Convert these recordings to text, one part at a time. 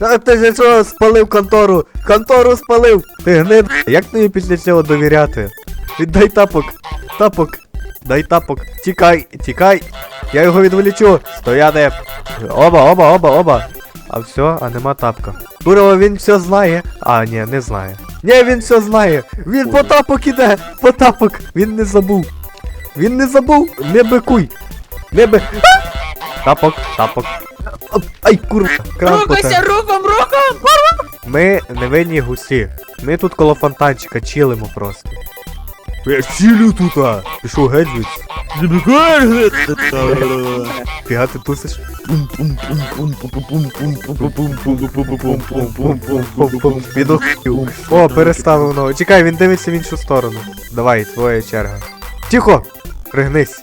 А ти ж що спалив контору? Контору спалив! Ти гнид. Як тобі після цього довіряти? Віддай тапок. Тапок. Дай тапок. Тікай, тікай. Я його відволічу. Стояти. Оба, оба, оба, оба. А все, а нема тапка. Курва, він все знає. А, ні, не знає. Ні, він все знає. Він по тапок іде. По тапок. Він не забув. Він не забув. Не бикуй. Не би. Тапок, тапок. Ай, курва. кран Рухайся рухом, рухом! Ми невинні гусі. Ми тут коло фонтанчика чилимо просто. Я чилю тут, а! Пішов геть звідси. Фіга ти тусиш? Піду. О, переставив ногу. Чекай, він дивиться в іншу сторону. Давай, твоя черга. Тихо! Пригнись.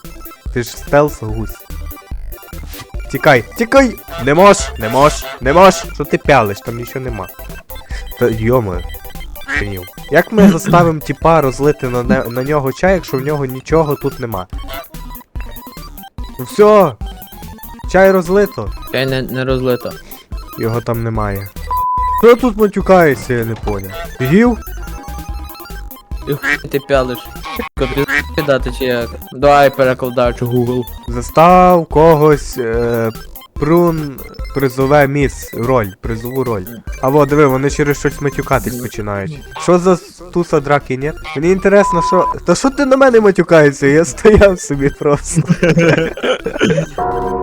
Ти ж стелс гусь. Тікай, тікай! Не мож, не мож, не мож! Що ти пялиш, там нічого нема. Та йома. Як ми заставимо тіпа розлити на, не- на нього чай, якщо в нього нічого тут нема? Ну все! Чай розлито. Чай не, не розлито. Його там немає. Хто тут матюкається, я не поняв. Гів? Ти пялиш. Копі дати чи як? Давай перекладач Google. Застав когось е, прун призове міс роль, призову роль. А во, диви, вони через щось матюкатись починають. Що за туса драки, ні? Мені інтересно, що. Та що ти на мене матюкаєшся? Я стояв собі просто.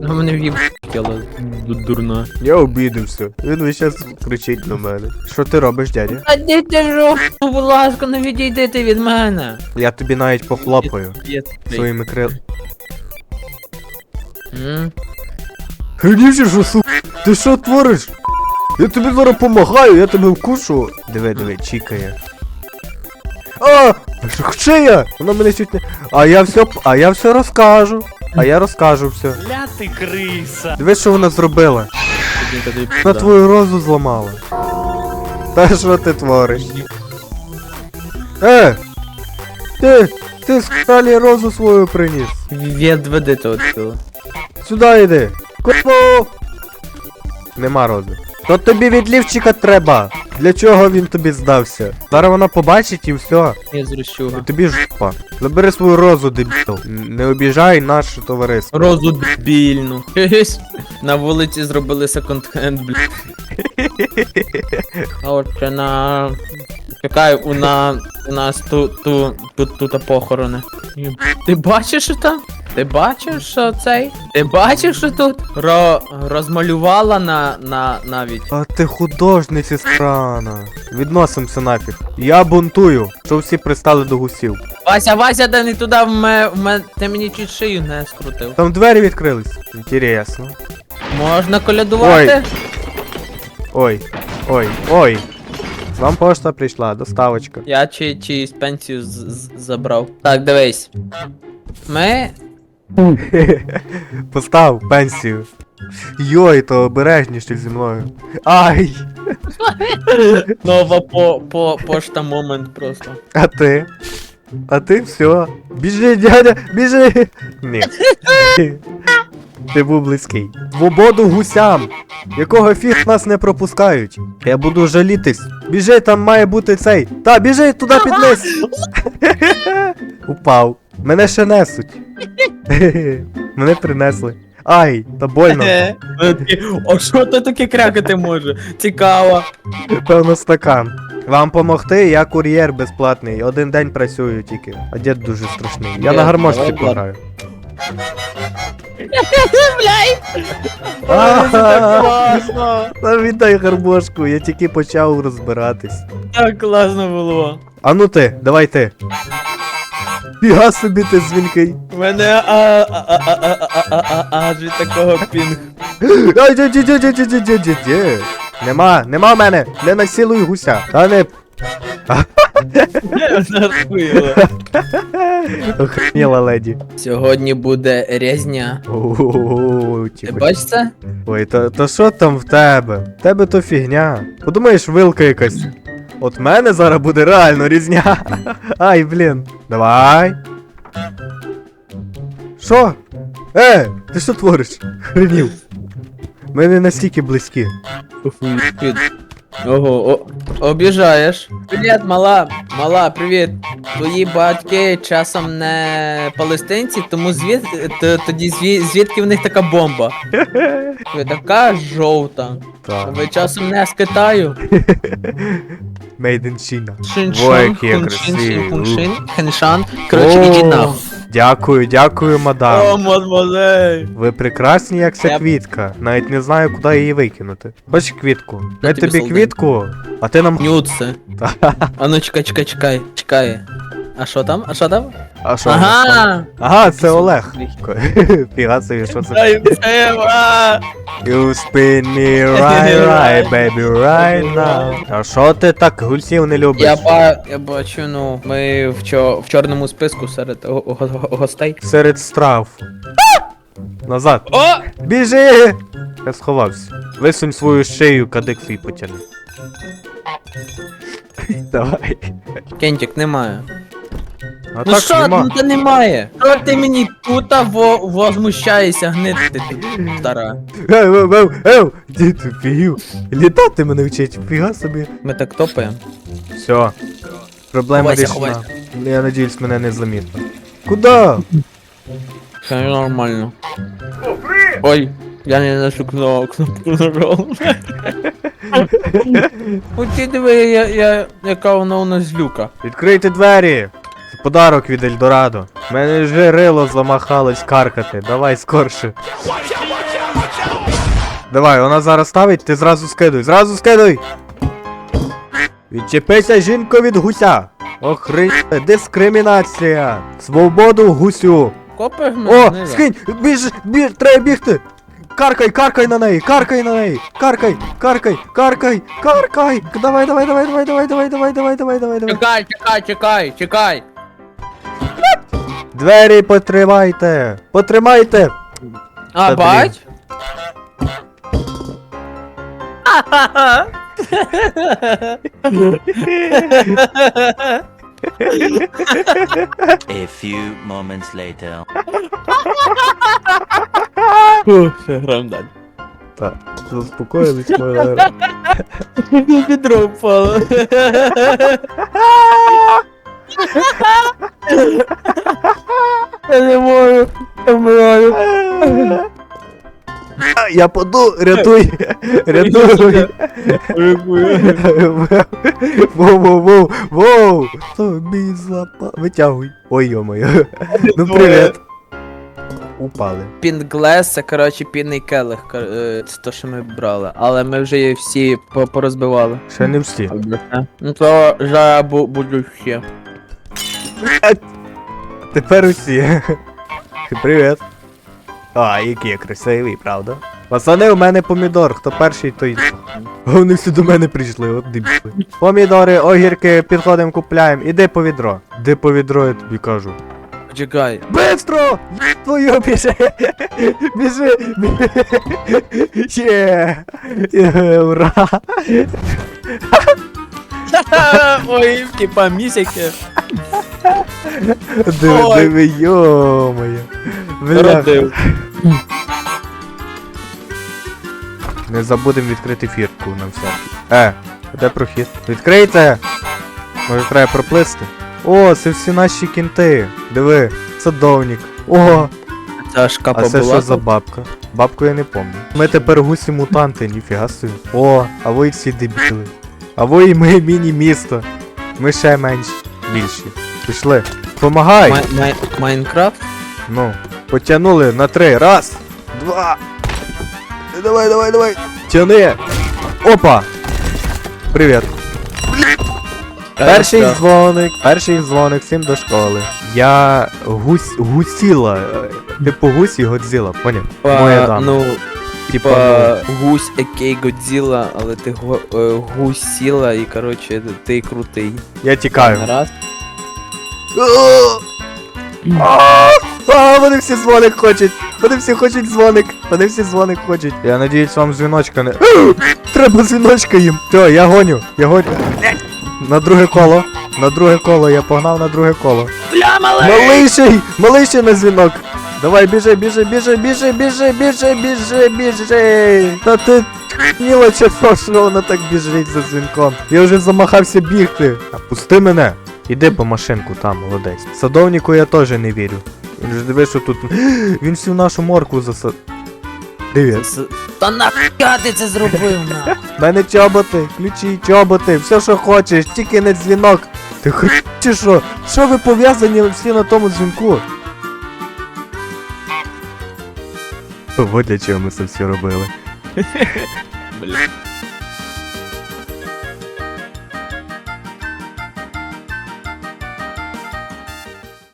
Ну мене в'їб тіло дурно. Я обідався. Він весь час кричить на мене. Що ти робиш, дядя? А де ти жо? Ну, будь ласка, не відійди ти від мене. Я тобі навіть похлопаю своїми крил. Гнівче, що су... Ти що твориш? Я тобі зараз помагаю, я тебе вкушу. Диви, диви, чікає. А! Шия! Вона мене чуть не. А я все. А я все розкажу. А я розкажу все. Ля ти криса. Диви, що вона зробила. Вона твою розу зламала. Та що ти твориш? Е! Ти! Ти скалі розу свою приніс. Відведи то цього. Сюди йди. Купу! Нема роду. То тобі від лівчика треба. Для чого він тобі здався? Зараз вона побачить і все. Я І тобі жопа. Забери свою розу, дебіл. Не обіжай наше товариство. Розу дебільну. На вулиці зробили секонд-хенд, блядь. А отже на... Чекай, у, на... у нас тут ту, тут тут похорони. Ти бачиш що там? Ти бачиш що цей? Ти бачиш що тут? Ро... розмалювала на, на навіть. А ти художниця странна. Відносимося нафіг. Я бунтую, що всі пристали до гусів. Вася, Вася, да не туди в ме, в ме... ти мені чуть шию не скрутив. Там двері відкрились. Інтересно. Можна колядувати? Ой, ой, ой. Вам пошта прийшла, доставочка. Я чи, чиюсь пенсію з- з- забрав. Так, дивись. Ми. Постав пенсію. Йой, то обережніше зі мною. Ай! Нова по, по, пошта момент просто. А ти? А ти все. Біжи, дядя, біжи! Ні. Ти був близький. Свободу гусям! Якого фіг нас не пропускають? Я буду жалітись. Біжи, там має бути цей. Та, біжи туди під низ. Упав. Мене ще несуть. Мене принесли. Ай, та больно. О, що то таке крякати може? Цікаво. Певно, стакан. Вам помогти, я кур'єр безплатний. Один день працюю тільки. А дід дуже страшний. Я на гармошці давай, пограю. Ой, це так Ага. класно. Та віддай гармошку, я тільки почав розбиратись. Так класно було. А ну ти, давай ти. Фіга собі ти дзвінкий. У мене а, а, а, а, а, а, а, а, аж від такого пінг. Нема, нема в мене. Не насилуй гуся. Та не. Охреніла леді. Сьогодні буде різня. Ти бачиш це? Ой, та що там в тебе? В тебе то фігня. Подумаєш, вилка якась. От мене зараз буде реально різня. Ай, блін. Давай. Що? Е, ти що твориш? Хренів. Ми не настільки близькі. Ого, о, обіжаєш. Привіт, мала. Мала, привіт. Твої батьки часом не палестинці, тому звід... т- тоді зві... звідки в них така бомба? Ви така жовта. Так. Ви часом не з Китаю? Made in China. Ой, Шиншан, який я хуншин, хуншин, хеншан. Коротше, О, нахуй. Дякую, дякую, О, мадам. мадмозель. Ви прекрасні, як ця Я- квітка. Навіть не знаю, куди її викинути. Хочеш квітку? Дай тобі тобі солдат. квітку, а ти нам. Нюци. А ну чекай, чекай, чекай, чекай. А що там? А що там? А що? там? Ага! Ага, це Олег. Фіга собі, що це? You spin me right, right, baby, right now. А що ти так гульсів не любиш? Я ба... я бачу, ну, ми в, чо... в чорному списку серед го- го- го- гостей. Серед страв. Назад. О! Біжи! Я сховався. Висунь свою шию, кадик свій потягни. Давай. Кентик, немає. А ну так що, нема. ну та немає. Що ти мені тут во... возмущаєшся, гнити ти стара. Ев, ев, ев, ев! Дід, фігів. Літати мене вчить, фіга собі. Ми так топаємо. Все. Проблема Ховайся, рішена. ховайся. Я надіюсь, мене не замітно. Куда? Все нормально. Ой, я не нашу кнопку, кнопку нажав. От ти диви, я, я, яка вона у нас злюка. Відкрийте двері! Подарок від Ельдорадо. Мене вже рило замахалось каркати. Давай скорше. Давай, вона зараз ставить, ти зразу скидуй, зразу скидуй! Відчепися, жінко, від гуся! Охри... дискримінація! Свободу гусю! Копи О, скинь! Біж, біж, треба бігти! Каркай, каркай на неї, каркай на неї! Каркай, каркай, каркай, каркай! Давай, давай, давай, давай, давай, давай, давай, давай, давай, давай, давай. Чекай, чекай, чекай, чекай. Двері потримайте! Потримайте! А, Та, бать? A few moments later. Все, граємо далі. Так, заспокоїлись, моя. Відро впало. Я не можу, я вмираю. Я паду, рятуй! Рятуй! Воу, воу, воу, воу! Тобі злапа. Витягуй. Ой, йо-моє. Ну привіт. Упали. Пінглес, це коротше пінний келих, е, це то, що ми брали. Але ми вже її всі порозбивали. Ще не всі. Ну то зараз буду ще. Тепер усі. Привіт. А, який я красивий, правда? Пацани, у мене помідор, хто перший, той. Вони всі до мене прийшли, от дебіли. Помідори, огірки, підходимо, купляємо. Іди по відро. Іди по відро, я тобі кажу. Почекай. Бистро! Твою біжи! Біжи! Є, Ура! Ой, типа місяки. Диви, Ой. диви, йо-моє. Бля. Родив. Не забудемо відкрити фіртку на всякий. Е, де прохід? Відкрийте! Може треба проплисти? О, це всі наші кінти. Диви, садовник. О, Ця шкапа а це була. що за бабка? Бабку я не пам'ятаю. Ми тепер гусі мутанти, ніфіга собі. О, а ви всі дебіли. А ви і ми міні-місто. Ми ще менші, більші. Пішли. Помагай! Май- май- Майнкрафт? Ну, потягнули на три. Раз, два. Давай, давай, давай. Тяни. Опа. Привіт. Перший Е, дзвоник, перший дзвоник всім до школи. Я гусь, гусіла. е, Типу гусь і Годзіла, поняв? Па, Моя дама. Ну, Типа, типа гусь Екей Годзіла, але ти го, е, гусіла і коротше ти крутий. ну, я тікаю. Раз. А, А, вони всі дзвоник хочуть. Вони всі хочуть дзвоник. Вони всі дзвоник хочуть. Я надіюсь, вам дзвіночка не. Треба дзвіночка їм. Все, я гоню, я гоню. На друге коло. На друге коло, я погнав на друге коло. Бля, малий! Малийший! Малийший на дзвінок! Давай, біжи, біжи, біжи, біжи, біжи, біжи, біжи, біжи. Та ти ніла часо, що вона так біжить за дзвінком. Я вже замахався бігти. А пусти мене. Іди по машинку там, молодець. Садовнику я теж не вірю. Він ж дивись, що тут. Він всю нашу морку засад. Дивись. Та нахуя ти це зробив на? В мене чоботи, ключі, чоботи, все що хочеш, тільки не дзвінок. Ти хр... чи що? Що ви пов'язані всі на тому дзвінку? Вот для чого ми це все робили. Бля.